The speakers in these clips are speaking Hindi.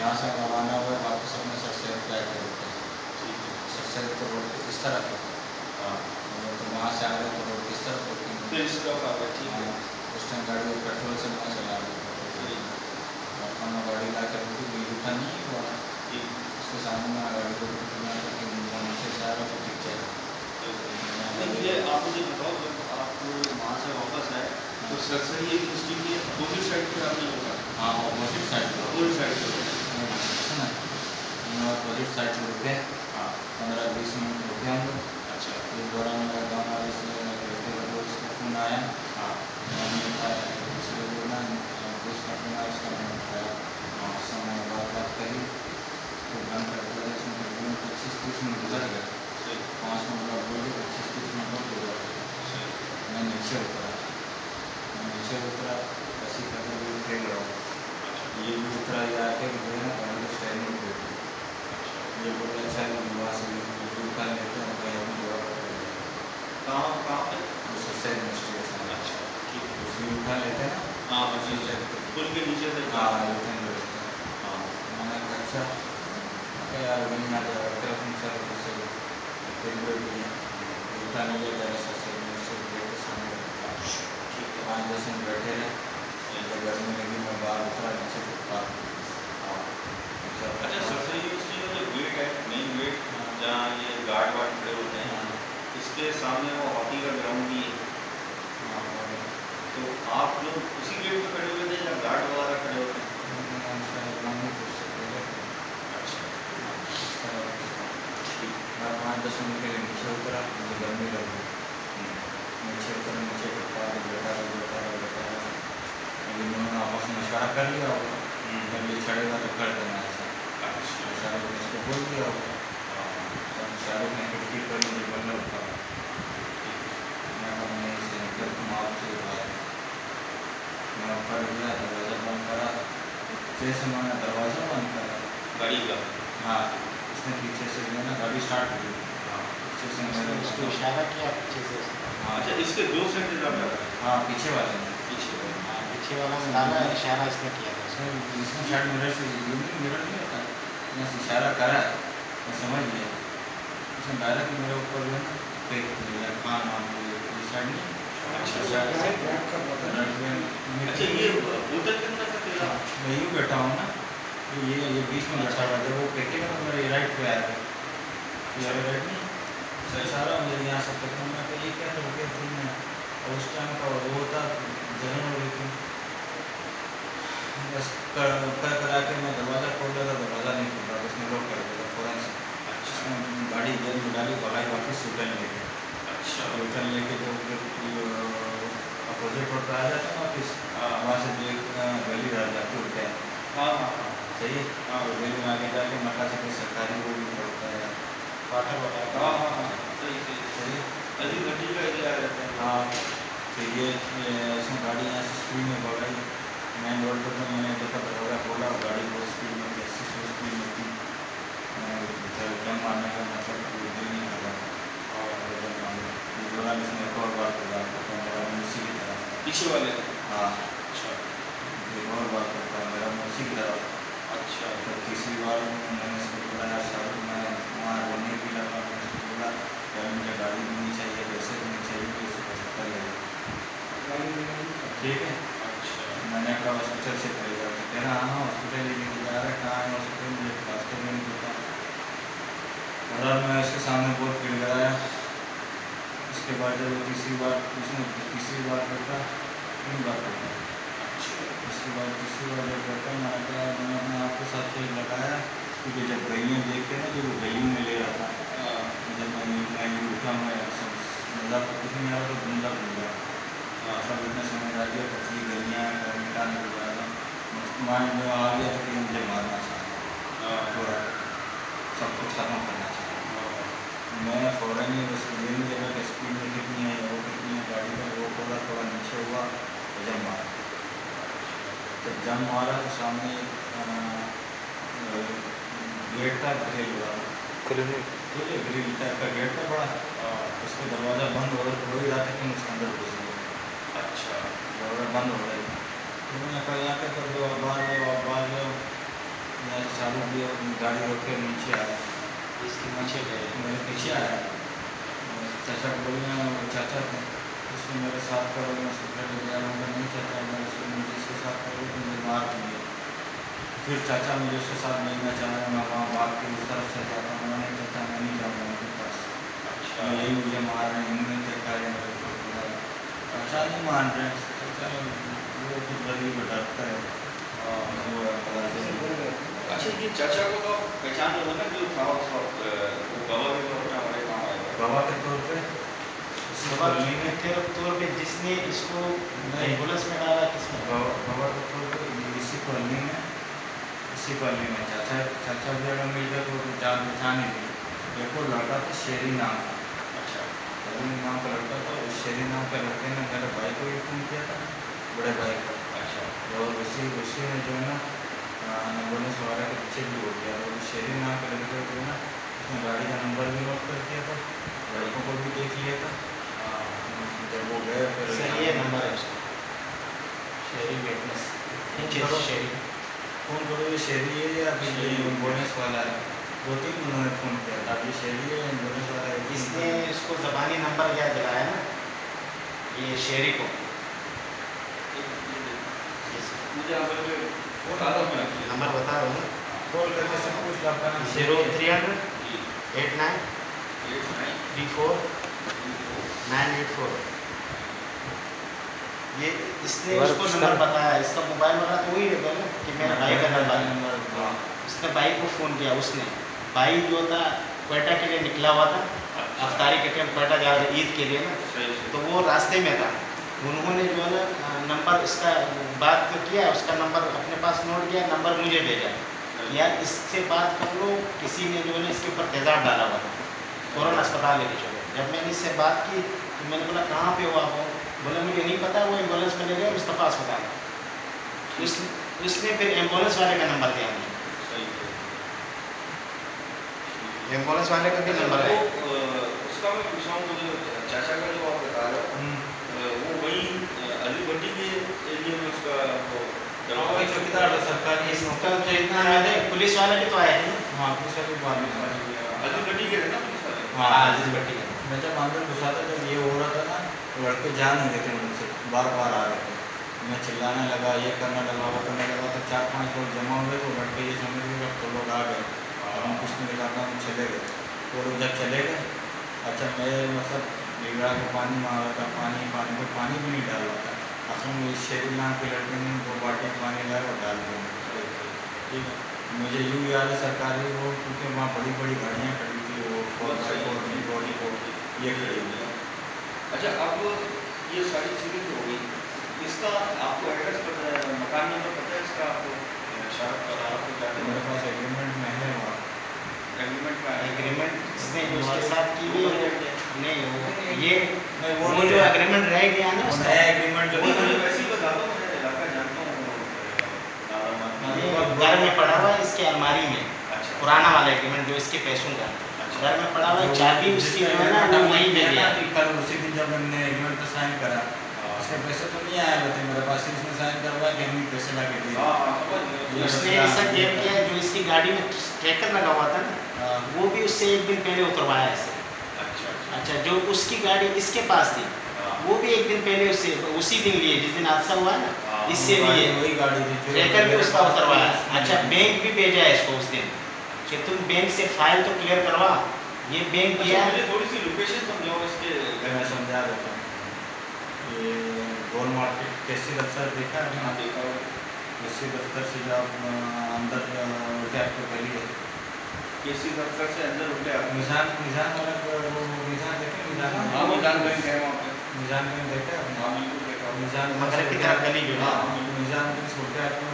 यहाँ से रवाना हुए वापस अपने सर सैद फ़्लाइट पे रुके ठीक है। सर सैद तो रोड इस तरफ़ है। हाँ तो वहाँ से आ रहे तो रोड किस तरफ़ ठीक है। हाँ, उस टाइम गाड़ी पेट्रोल से वहाँ चला रही अपना गाड़ी ला कर रुकी बिल उठा नहीं हुआ ठीक उसके सामने मैं गाड़ी को रुकना करके नीचे से आ रहा तो ठीक चला मुझे आप मुझे बताओ जब आप वहाँ से वापस आए तो सर से ये मुस्लिम की अपोजिट साइड पर आपने होगा हाँ ऑपोजिट साइड पर अपोजिट साइड पर ऑपोजिट साइड पर रुके। हाँ पंद्रह बीस मिनट रुके हम लोग अच्छा। इस दौरान मेरा गाँव वाले से उसका फ़ोन आया हाँ दूसरे बोला दोस्त का फ़ोन आया उसका मैंने उठाया समय बात बात करी तो बंद कर दिया इसमें तकरीबन पच्चीस तीस मिनट गुजर गए। पाँच मिनट बोले पच्चीस तीस मिनट और गुजर गए। मैं नीचे उतरा। मैं नीचे उतरा ऐसी खेल रहा हूँ अच्छा। ये भी उतरा ये आके जो है ना गाड़ी को स्टैंड में बैठी अच्छा ये बोला अच्छा है वहाँ से उठा लेते हैं कहीं पर कर लेते कहाँ कहाँ पे हैं उस साइड में स्टेशन है अच्छा ठीक है उसमें उठा लेते हैं ना हाँ उसी उसी पुल के नीचे से हाँ बैठते हैं हाँ मैंने कहा अच्छा यार वहीं आ जाओ तुम सर कैसे फिर बैठ गए उठा नहीं लिया जरा सा से के सामने ठीक है पाँच दस मिनट बैठे रहे गर्मी लगी मैं बाहर उतरा नीचे फुटपाथ अच्छा का जो गेट है मेन गेट जहाँ ये गार्ड वार्ड खड़े होते हैं। इसके सामने वो हॉकी का ग्राउंड भी है। तो आप लोग उसी गेट पे खड़े हुए थे या गार्ड वगैरह खड़े होते हैं? अच्छा। पाँच दस मिनट के लिए नीचे उतरा मुझे गर्मी लगी नीचे उतरा नीचे पे बैठा रहा बैठा रहा बैठा रहा अभी उन्होंने आपस में इशारा कर लिया होगा। जब ये चढ़ेगा तो कर देना। इशारा दिया होगा तो शाहरुख ने खिड़की पर मुझे बंद रखा मैं मैं इसे आपसे बात मैं ऊपर गया दरवाज़ा बंद करा जैसे मैंने दरवाज़ा बंद करा गाड़ी का? हाँ इसने पीछे से जो है ना गाड़ी स्टार्ट हो गई हाँ पीछे से मेरे उसको इशारा किया पीछे से हाँ अच्छा इसके दो आप लगा हाँ पीछे वाले। ने पीछे वाले। हाँ, पीछे वाला डाला इशारा इसने किया था। सर इसने शायद मेरे से मिरर नहीं होता? मैं इशारा करा है मैं समझ गया। उसने डायरेक्ट मेरे ऊपर जो है ना फेंक दिया कान वान को ये साइड नहीं। अच्छा अच्छा। अच्छा ये मैं यूँ बैठा हूँ ना तो ये ये बीच में बैठा हुआ है। जब वो फेंकेगा तो मेरे राइट पे आएगा ये राइट नहीं सर सारा मुझे यहाँ से पकड़ में तो ये क्या कर गया तुमने और उस टाइम का वो होता जलन हो रही थी। बस कर कर करा के मैं दरवाज़ा खोल रहा था दरवाज़ा नहीं खुल रहा उसने लॉक कर दिया फ़ौरन से अच्छा गाड़ी जेल में डाली भगाई वापस रिटर्न लेके अच्छा रिटर्न लेके जो अपोजिट रोड पर आ जाता है हाँ वहाँ से गली रह जाती हैं हाँ हाँ सही है हाँ गली में आगे जाके मका से कोई सरकारी वो भी पड़ता है वाटर वगैरह हाँ हाँ हाँ सही सही सही है अजी घंटी का एरिया रहता है हाँ तो ये इसमें गाड़ी यहाँ से स्पीड में भगाई मेन रोड पर तो मैंने देखा दरवाज़ा खोला और गाड़ी बहुत स्पीड में थी अस्सी सौ स्पीड में थी इधर जम मारने का मतलब कोई दिल नहीं कर रहा और जम मारने इस दौरान इसने एक और बार बोला तो मेरा मुँह उसी की तरफ़ पीछे वाले का हाँ अच्छा एक और बार करता है मेरा मुँह उसी की तरफ़ अच्छा तो तीसरी बार मैंने इसको बोला यार शाहरुख मैं वहाँ रोने भी लगा मैंने इसको बोला यार मुझे गाड़ी भी नहीं चाहिए पैसे भी नहीं चाहिए तो इसे हॉस्पिटल ले जाओ। ठीक है अच्छा मैंने कहा हॉस्पिटल से खरीदा तो कह रहा हाँ हॉस्पिटल ही लेके जा रहा है कहाँ है हॉस्पिटल मुझे रास्ते में नहीं पता और मैं उसके सामने बहुत गिड़गड़ाया बाद जब वो तीसरी बार उसने तीसरी बार करता तीन बार करता। उसके बाद तीसरी बार जब करता मैंने कहा मैंने अपने आप को साथ से लगाया क्योंकि जब गलियाँ देखते हैं ना जो वो गलियों में ले रहा था हाँ। जब मैं मैं उठा मैं मज़ा तो कुछ नहीं आ रहा था धुंधला धुंधला हाँ सब इतना समझ आ गया पतली गलियाँ हैं गर्मिटा निकल रहा था। माइंड में आ गया था कि मुझे मारना चाहिए हाँ पूरा सब कुछ खत्म करना चाहिए हाँ मैं फ़ौरन ही बस ये नहीं लगा कि स्पीड में कितनी है वो कितनी है गाड़ी का वो खोला थोड़ा नीचे हुआ तो जम मारा। जब जम मारा तो सामने गेट था ग्रिल ठीक है ग्रिल टाइप का गेट था बड़ा उसका दरवाज़ा बंद हो हो ही रहा था कि उसके अंदर घुस गया अच्छा। दरवाज़ा बंद हो रहा था। तो मैंने कहा यहाँ क्या कर दो आप बाहर जाओ आप बाहर जाओ। यहाँ से चालू किया गाड़ी रोक के नीचे आया गए मेरे पीछे आया चाचा को बोलना वो चाचा थे उसने मेरे साथ करो मैं स्कूटर ले गया मैं नहीं चाहता मैं उसको मुझे इसके साथ करो तो मुझे मार दिए फिर चाचा मुझे उसके साथ नहीं मिलना चाहा मैं वहाँ भाग के उस तरफ़ से जाता हूँ मैं नहीं चाचा मैं नहीं जाऊँगा उनके पास अच्छा यही मुझे मार रहे हैं इन्होंने देखा है मेरे को चाचा नहीं मान रहे हैं चाचा वो तो गरीब डरता है हाँ। वो। अच्छा ये चाचा को तो ना जो था उस वक्त अ, के तौर पे हमारे बाबा के तौर पे? बाबा कॉलोनी तौर पे जिसने इसको एंबुलेंस में डाला किसने? बाबा बाबा के तौर पे इसी कॉलोनी में इसी कॉलोनी में चाचा चाचा भी अगर मिल गया तो जान पहचान ही थी एक लड़का था शेरी नाम का अच्छा। शेरी नाम का लड़का था उस शेरी नाम के लड़के ने मेरे भाई को भी फ़ोन किया था बड़े भाई को। अच्छा। और उसी उसी में जो है ना एंबुलेंस वगैरह के पीछे भी हो गया और उस शेरी नाम के को ना उसने गाड़ी का नंबर भी नोट कर दिया था लड़कों को भी देख लिया था जब वो गए फिर सही है नंबर है शेयरिंग विटनेस। शेयरिंग फ़ोन करो ये शेरी है या फिर ये शेरी। एंबुलेंस वाला है दो तीन उन्होंने फ़ोन किया था ये शेरी है एंबुलेंस वाला है इसने इसको जबानी नंबर क्या दिलाया ना ये शेरी को मुझे यहाँ नंबर बता रहा हूँ कॉल करके सब कुछ आपका zero three hundred eight nine eight nine three four nine eight four ये इसने उसको नंबर बताया इसका मोबाइल वाला तो वही रहता है ना कि मेरा भाई का नंबर नंबर उसने भाई को फ़ोन किया उसने भाई जो था क्वेटा के लिए निकला हुआ था अफ्तारी के टाइम क्वेटा जा रहा था ईद के लिए ना तो वो रास्ते में था उन्होंने जो है ना नंबर इसका बात तो किया उसका नंबर अपने पास नोट किया नंबर मुझे भेजा। यार इससे बात कर लो किसी ने जो है ना इसके ऊपर तेजाब डाला हुआ था। फ़ौरन अस्पताल लेके चलो। जब मैंने इससे बात की तो मैंने बोला कहाँ पे हुआ हो बोला मुझे नहीं पता वो एंबुलेंस में ले गए मुस्तफ़ा अस्पताल उस उसने फिर एंबुलेंस वाले का नंबर दिया मुझे। एंबुलेंस वाले का भी अच्छा, नंबर है। उसका मैं पूछ रहा हूँ मुझे चाचा का जो आप बता रहे हो हम्म। वो वही अली भट्टी के एरिया में उसका वो हाँ, चौकीदार था सरकारी इसका तो इतना याद है पुलिस वाले भी तो आए हैं हाँ पुलिस वाले बाद में अली भट्टी के थे ना पुलिस वाले? हाँ अज़ीज़ भट्टी का। मैं जब अंदर घुसा था जब ये हो रहा था ना तो लड़के जा नहीं थे मुझसे बार बार आ रहे थे। मैं चिल्लाने लगा ये करने लगा वो करने लगा तो चार पाँच लोग जमा हुए तो लड़के ये समझ गए तो लोग आ गए। और हम कुछ नहीं निकालना हम चले गए। वो लोग जब चले गए अच्छा मैं मतलब बिगड़ा के पानी मांग रहा था पानी पानी को पानी भी नहीं डाल रहा था में इस शेरी नाम के लड़के ने दो बाल्टी पानी लाया और डाल दिया। ठीक है? मुझे यूँ याद है सरकारी वो क्योंकि वहाँ बड़ी बड़ी गाड़ियाँ खड़ी थी वो four by four three body four ये खड़ी हुई अच्छा अब ये सारी चीज़ें तो हो गई। इसका आपको एड्रेस पता है मकान नंबर पता है इसका आपको? मेरे पास एग्रीमेंट में है वहाँ। एग्रीमेंट का एग्रीमेंट इसने जो उसके साथ की है। नहीं वो ये वो जो है। एग्रीमेंट रह गया ना वो उसका नया एग्रीमेंट जो बना वैसे ही बता दो मैं इलाका जानता हूँ। घर में पड़ा हुआ है इसके अलमारी में। अच्छा। पुराना वाला एग्रीमेंट जो इसके पैसों का। अच्छा। घर में पड़ा हुआ है चाबी उसकी जो है ना वो वहीं दे दिया कल उसी दिन जब हमने एग्रीमेंट पर साइन करा। हाँ। उसके पैसे तो नहीं आए हुए थे मेरे पास इसमें साइन करवा के हम पैसे ला के दिए। हाँ उसने ऐसा किया किया जो इसकी गाड़ी में ट्रैकर लगा हुआ था ना वो भी उससे एक दिन पहले उतरवाया है अच्छा जो उसकी गाड़ी इसके पास थी हाँ। वो भी एक दिन पहले उससे उसी दिन लिए जिस दिन हादसा हुआ है ना हाँ, इससे लिए। वही गाड़ी थी जो ट्रैकर भी उसका उतरवाया। अच्छा बैंक भी भेजा है इसको उस दिन। कि तुम बैंक से फ़ाइल तो क्लियर करवा ये बैंक अच्छा दिया। मुझे थोड़ी सी लोकेशन समझाओ इसके घर मैं समझा देता हूँ ये गोल मार्केट कैसी दफ्तर देखा? है हाँ देखा। हो कैसी दफ्तर से जब आप, अंदर उल्टे आपको गली है केसी दफ्तर से अंदर उठे आप। निजान निजान वाला वो निजान देखे निजान हाँ मैदान बैंक है वहाँ पे। निजान में देखे? हाँ। बिल्कुल देखा हो। निजान मगर की तरफ़ गली जो है। हाँ, हाँ। निज़ाम के छोटे आपको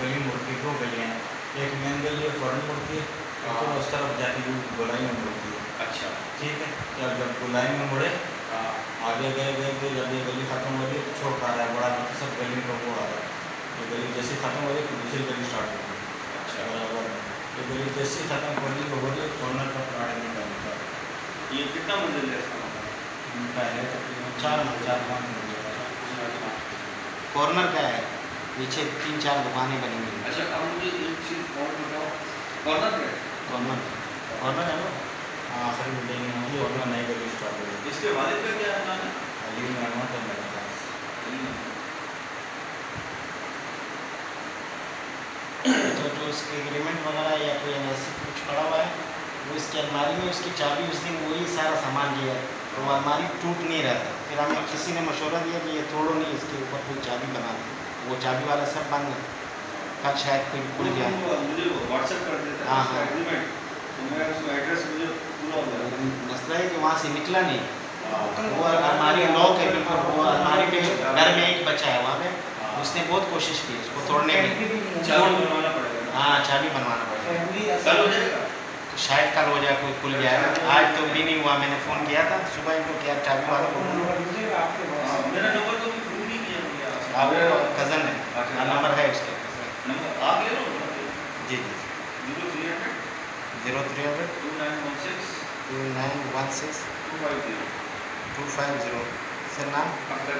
गली मुड़ती दो गलियाँ हैं। एक मेन गली है फ़ौरन मुड़ती है तो हाँ। उस तरफ़ जाती है गोलाई में मुड़ती है। अच्छा। ठीक है जब जब गोलाई में मुड़े हाँ। आगे गए गए गए जब ये गली खत्म हो रही है तो छोट आ रहा है बड़ा मतलब सब गली का वो आ रहा है। ये गली जैसे खत्म हो रही है तो दूसरी गली स्टार्ट हो रही है अच्छा ये जैसे खत्म हो रही है हो रही है कॉर्नर का प्लाट निकलता है ये कितना मंजिल है पहले तकरीबन चार चार पाँच जाएगा कॉर्नर का है पीछे तीन चार दुकानें बनी हुई अच्छा अब मुझे एक चीज़ और बताओ। कॉर्नर पे? कॉर्नर। कॉर्नर है ना हाँ आखिरी बिल्डिंग में हूँ और मैं नई गली स्टार्ट हो इसके वालिद का क्या नाम है? अली मेहमद है मेरे पास तो जो उसके एग्रीमेंट वगैरह या कोई ऐसे कुछ पड़ा हुआ है वो इसकी अलमारी में उसकी चाबी उस दिन वही सारा सामान लिया है तो वो अलमारी टूट नहीं रहा था। फिर हमें किसी ने मशवरा दिया कि ये तोड़ो नहीं इसके ऊपर कोई चाबी बना दो। वो चाबी वाला सब बंद है। कल शायद कोई खुल गया। मुझे व्हाट्सएप कर देता हाँ, हाँ। एग्रीमेंट तो मैं एड्रेस मुझे हो मसला है कि वहाँ से निकला नहीं। हाँ। वो अलमारी लॉक है बिल्कुल वो अलमारी पे घर में एक बच्चा है वहाँ पे। उसने बहुत कोशिश की उसको तोड़ने की। हाँ चाबी बनवाना पड़ेगा। कल हो जाएगा। शायद कल हो जाए कोई खुल गया है आज तो भी नहीं हुआ मैंने फ़ोन किया था सुबह इनको किया चाबी वालों को हाँ। वो कज़न है। अच्छा। हाँ, नंबर है उसके। आप ले लो। जी जी zero three hundred. Zero three hundred. Two nine one six. Two nine one six. Two five zero. Two five zero. Sir नाम? अख्तर